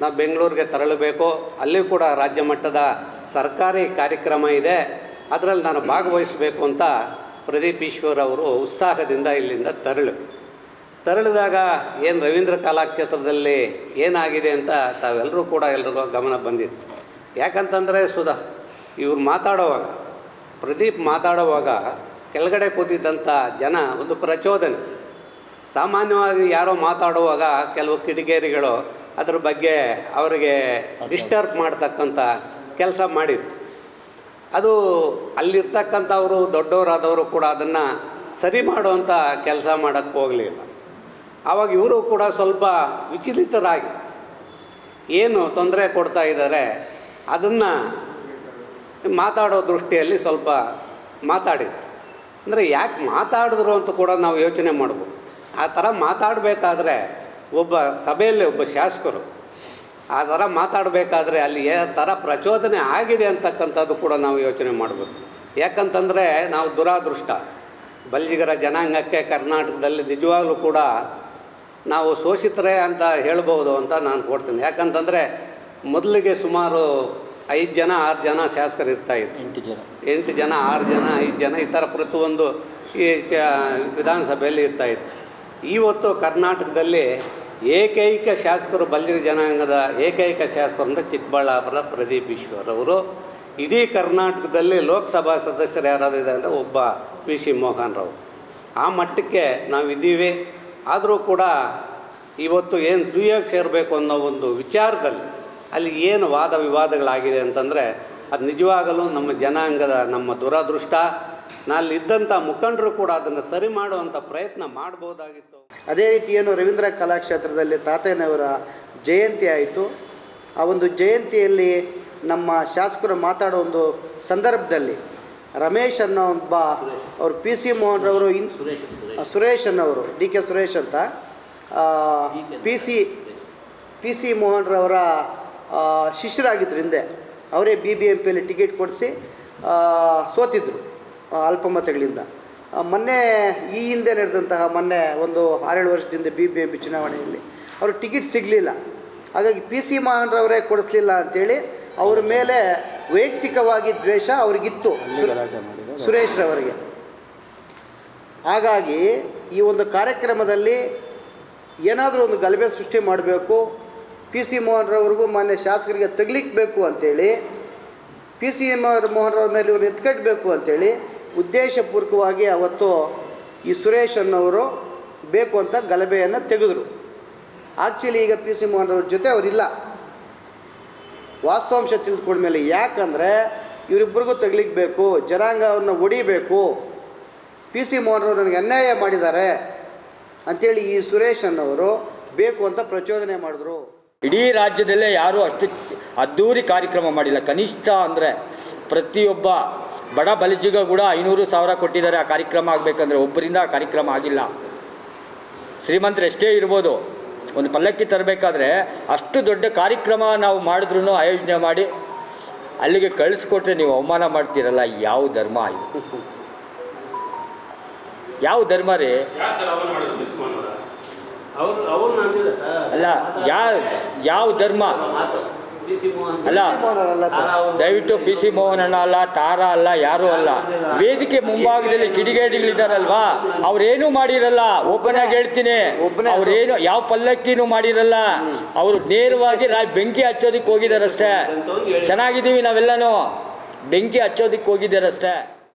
ನಾವು ಬೆಂಗಳೂರಿಗೆ ತೆರಳಬೇಕು. ಅಲ್ಲಿ ಕೂಡ ರಾಜ್ಯ ಮಟ್ಟದ ಸರ್ಕಾರಿ ಕಾರ್ಯಕ್ರಮ ಇದೆ. ಅದರಲ್ಲಿ ನಾನು ಭಾಗವಹಿಸಬೇಕು ಅಂತ ಪ್ರದೀಪ್ ಈಶ್ವರ್ ಅವರು ಉತ್ಸಾಹದಿಂದ ಇಲ್ಲಿಂದ ತೆರಳು. ತೆರಳಿದಾಗ ಏನು ರವೀಂದ್ರ ಕಲಾಕ್ಷೇತ್ರದಲ್ಲಿ ಏನಾಗಿದೆ ಅಂತ ತಾವೆಲ್ಲರೂ ಕೂಡ ಎಲ್ರಿಗೂ ಗಮನ ಬಂದಿತ್ತು. ಯಾಕಂತಂದರೆ ಸುಧಾ, ಇವ್ರು ಮಾತಾಡುವಾಗ, ಪ್ರದೀಪ್ ಮಾತಾಡುವಾಗ ಕೆಳಗಡೆ ಕೂತಿದ್ದಂಥ ಜನ ಒಂದು ಪ್ರಚೋದನೆ. ಸಾಮಾನ್ಯವಾಗಿ ಯಾರೋ ಮಾತಾಡುವಾಗ ಕೆಲವು ಕಿಡಿಗೇರಿಗಳು ಅದ್ರ ಬಗ್ಗೆ ಅವರಿಗೆ ಡಿಸ್ಟರ್ಬ್ ಮಾಡ್ತಕ್ಕಂಥ ಕೆಲಸ ಮಾಡಿದ್ರು. ಅದು ಅಲ್ಲಿರ್ತಕ್ಕಂಥವರು, ದೊಡ್ಡವರಾದವರು ಕೂಡ ಅದನ್ನು ಸರಿ ಮಾಡುವಂಥ ಕೆಲಸ ಮಾಡೋಕ್ಕೆ ಹೋಗಲಿಲ್ಲ. ಆವಾಗ ಇವರು ಕೂಡ ಸ್ವಲ್ಪ ವಿಚಲಿತರಾಗಿ ಏನು ತೊಂದರೆ ಕೊಡ್ತಾ ಇದ್ದಾರೆ ಅದನ್ನು ಮಾತಾಡೋ ದೃಷ್ಟಿಯಲ್ಲಿ ಸ್ವಲ್ಪ ಮಾತಾಡಿದ್ರು. ಅಂದರೆ ಯಾಕೆ ಮಾತಾಡಿದ್ರು ಅಂತ ಕೂಡ ನಾವು ಯೋಚನೆ ಮಾಡ್ಬೋದು. ಆ ಥರ ಮಾತಾಡಬೇಕಾದ್ರೆ ಒಬ್ಬ ಸಭೆಯಲ್ಲಿ ಒಬ್ಬ ಶಾಸಕರು ಆ ಥರ ಮಾತಾಡಬೇಕಾದ್ರೆ ಅಲ್ಲಿ ಯಾವ ಥರ ಪ್ರಚೋದನೆ ಆಗಿದೆ ಅಂತಕ್ಕಂಥದ್ದು ಕೂಡ ನಾವು ಯೋಚನೆ ಮಾಡಬೇಕು ಯಾಕಂತಂದರೆ ನಾವು ದುರಾದೃಷ್ಟ. ಬಲ್ಜಿಗರ ಜನಾಂಗಕ್ಕೆ ಕರ್ನಾಟಕದಲ್ಲಿ ನಿಜವಾಗಲೂ ಕೂಡ ನಾವು ಶೋಷಿತರೇ ಅಂತ ಹೇಳ್ಬೋದು ಅಂತ ನಾನು ಕೊಡ್ತೀನಿ. ಯಾಕಂತಂದರೆ ಮೊದಲಿಗೆ ಸುಮಾರು ಐದು ಜನ ಆರು ಜನ ಶಾಸಕರು ಇರ್ತಾಯಿತ್ತು ಎಂಟು ಜನ. ಎಂಟು ಜನ ಆರು ಜನ ಐದು ಜನ ಈ ಥರ ಪ್ರತಿಯೊಂದು ಈ ಚ ವಿಧಾನಸಭೆಯಲ್ಲಿ ಇರ್ತಾಯಿತ್ತು ಇವತ್ತು ಕರ್ನಾಟಕದಲ್ಲಿ ಏಕೈಕ ಶಾಸಕರು ಬಲ್ಲಿರ ಜನಾಂಗದ ಏಕೈಕ ಶಾಸಕರು ಅಂದರೆ ಚಿಕ್ಕಬಳ್ಳಾಪುರದ ಪ್ರದೀಪ್ ಈಶ್ವರ್ ಅವರು. ಇಡೀ ಕರ್ನಾಟಕದಲ್ಲಿ ಲೋಕಸಭಾ ಸದಸ್ಯರು ಯಾರಾದರೂ ಇದೆ ಅಂದರೆ ಒಬ್ಬ ಪಿ ಸಿ ಮೋಹನ್ ರಾವ್. ಆ ಮಟ್ಟಕ್ಕೆ ನಾವಿದ್ದೀವಿ ಆದರೂ ಕೂಡ ಇವತ್ತು ಏನು ದುಯ್ಯಕ್ಕೆ ಸೇರಬೇಕು ಅನ್ನೋ ಒಂದು ವಿಚಾರದಲ್ಲಿ ಅಲ್ಲಿ ಏನು ವಾದ ವಿವಾದಗಳಾಗಿದೆ ಅಂತಂದರೆ ಅದು ನಿಜವಾಗಲೂ ನಮ್ಮ ಜನಾಂಗದ ನಮ್ಮ ದುರದೃಷ್ಟ. ನಾಲ್ಲಿದ್ದಂಥ ಮುಖಂಡರು ಕೂಡ ಅದನ್ನು ಸರಿ ಮಾಡುವಂಥ ಪ್ರಯತ್ನ ಮಾಡ್ಬೋದಾಗಿತ್ತು. ಅದೇ ರೀತಿ ಏನು ರವೀಂದ್ರ ಕಲಾಕ್ಷೇತ್ರದಲ್ಲಿ ತಾತಯ್ಯನವರ ಜಯಂತಿ ಆಯಿತು. ಆ ಒಂದು ಜಯಂತಿಯಲ್ಲಿ ನಮ್ಮ ಶಾಸಕರು ಮಾತಾಡೋ ಒಂದು ಸಂದರ್ಭದಲ್ಲಿ ರಮೇಶ್ ಅನ್ನೋ ಒಬ್ಬ ಅವರು ಪಿ ಸಿ ಮೋಹನ್ರವರು ಇನ್ ಸುರೇಶ್ ಅನ್ನೋರು ಡಿ ಕೆ ಸುರೇಶ್ ಅಂತ. ಪಿ ಸಿ ಪಿ ಸಿ ಮೋಹನ್ರವರ ಆ, ಶಿಷ್ಯರಾಗಿದ್ದರು ಹಿಂದೆ. ಅವರೇ ಬಿ ಬಿ ಎಂ ಪಿಯಲ್ಲಿ ಟಿಕೆಟ್ ಕೊಡಿಸಿ ಸೋತಿದ್ದರು ಅಲ್ಪಮತಗಳಿಂದ. ಮೊನ್ನೆ ಈ ಹಿಂದೆ ನಡೆದಂತಹ ಮೊನ್ನೆ ಒಂದು ಆರೇಳು ವರ್ಷದಿಂದ ಬಿ ಬಿ ಎಂ ಪಿ ಚುನಾವಣೆಯಲ್ಲಿ ಅವರು ಟಿಕೆಟ್ ಸಿಗಲಿಲ್ಲ. ಹಾಗಾಗಿ ಪಿ ಸಿ ಮೋಹನ್ರವರೇ ಕೊಡಿಸ್ಲಿಲ್ಲ ಅಂತೇಳಿ ಅವ್ರ ಮೇಲೆ ವೈಯಕ್ತಿಕವಾಗಿ ದ್ವೇಷ ಅವ್ರಿಗಿತ್ತು. ಸುರೇಶ್ರವರಿಗೆ ಹಾಗಾಗಿ ಈ ಒಂದು ಕಾರ್ಯಕ್ರಮದಲ್ಲಿ ಏನಾದರೂ ಒಂದು ಗಲಭೆ ಸೃಷ್ಟಿ ಮಾಡಬೇಕು ಪಿ ಸಿ ಮೋಹನ್ರವ್ರಿಗೂ ಮಾನ್ಯ ಶಾಸಕರಿಗೆ ತಗ್ಲಿಕ್ಬೇಕು ಅಂಥೇಳಿ ಪಿ ಸಿ ಮೋಹನ್ರವ್ರ ಮೇಲೆ ಇವ್ರನ್ನ ಎತ್ಕಟ್ಟಬೇಕು ಅಂತೇಳಿ ಉದ್ದೇಶಪೂರ್ವಕವಾಗಿ ಅವತ್ತು ಈ ಸುರೇಶ್ ಅನ್ನೋರು ಬೇಕು ಅಂತ ಗಲಭೆಯನ್ನು ತೆಗೆದರು. ಆ್ಯಕ್ಚುಲಿ ಈಗ ಪಿ ಸಿ ಮೋಹನ್ ಅವ್ರ ಜೊತೆ ಅವರಿಲ್ಲ. ವಾಸ್ತವಾಂಶ ತಿಳಿದುಕೊಂಡ್ಮೇಲೆ ಯಾಕಂದರೆ ಇವರಿಬ್ಬರಿಗೂ ತಗಲಿಕ್ಬೇಕು ಜನಾಂಗವನ್ನು ಒಡಿಬೇಕು. ಪಿ ಸಿ ಮೋಹನ್ರವ್ರು ನನಗೆ ಅನ್ಯಾಯ ಮಾಡಿದ್ದಾರೆ ಅಂಥೇಳಿ ಈ ಸುರೇಶ್ ಅನ್ನೋರು ಬೇಕು ಅಂತ ಪ್ರಚೋದನೆ ಮಾಡಿದ್ರು. ಇಡೀ ರಾಜ್ಯದಲ್ಲೇ ಯಾರೂ ಅಷ್ಟು ಅದ್ಧೂರಿ ಕಾರ್ಯಕ್ರಮ ಮಾಡಿಲ್ಲ. ಕನಿಷ್ಠ ಅಂದರೆ ಪ್ರತಿಯೊಬ್ಬ ಬಡ ಬಲಿಜಿಗ ಕೂಡ ಐನೂರು ಸಾವಿರ ಕೊಟ್ಟಿದ್ದಾರೆ. ಆ ಕಾರ್ಯಕ್ರಮ ಆಗಬೇಕಂದ್ರೆ ಒಬ್ಬರಿಂದ ಆ ಕಾರ್ಯಕ್ರಮ ಆಗಿಲ್ಲ. ಶ್ರೀಮಂತರು ಎಷ್ಟೇ ಇರ್ಬೋದು. ಒಂದು ಪಲ್ಲಕ್ಕಿ ತರಬೇಕಾದ್ರೆ ಅಷ್ಟು ದೊಡ್ಡ ಕಾರ್ಯಕ್ರಮ ನಾವು ಮಾಡಿದ್ರೂ ಆಯೋಜನೆ ಮಾಡಿ ಅಲ್ಲಿಗೆ ಕಳಿಸ್ಕೊಟ್ರೆ ನೀವು ಅವಮಾನ ಮಾಡ್ತೀರಲ್ಲ. ಯಾವ ಧರ್ಮ ಇದು? ಯಾವ ಧರ್ಮ ರೀ? ಅಲ್ಲ ಯಾವ ಯಾವ ಧರ್ಮ? ಅಲ್ಲ ದಯವಿಟ್ಟು ಪಿ ಸಿ ಮೋಹನ್ ಅಣ್ಣ ಅಲ್ಲ ತಾರಾ ಅಲ್ಲ ಯಾರೂ ಅಲ್ಲ. ವೇದಿಕೆ ಮುಂಭಾಗದಲ್ಲಿ ಕಿಡಿಗೇಡಿಗಳಿದಾರಲ್ವಾ ಅವ್ರೇನು ಮಾಡಿರಲ್ಲ. ಒಬ್ಬನಾಗ ಆಗಿ ಹೇಳ್ತೀನಿ. ಅವ್ರೇನು ಯಾವ ಪಲ್ಲಕ್ಕಿನೂ ಮಾಡಿರಲ್ಲ. ಅವರು ನೇರವಾಗಿ ರಾ ಬೆಂಕಿ ಹಚ್ಚೋದಕ್ಕೆ ಹೋಗಿದಾರಷ್ಟೇ. ಚೆನ್ನಾಗಿದ್ದೀವಿ ನಾವೆಲ್ಲನೂ. ಬೆಂಕಿ ಹಚ್ಚೋದಕ್ಕೆ ಹೋಗಿದ್ದಾರಷ್ಟೇ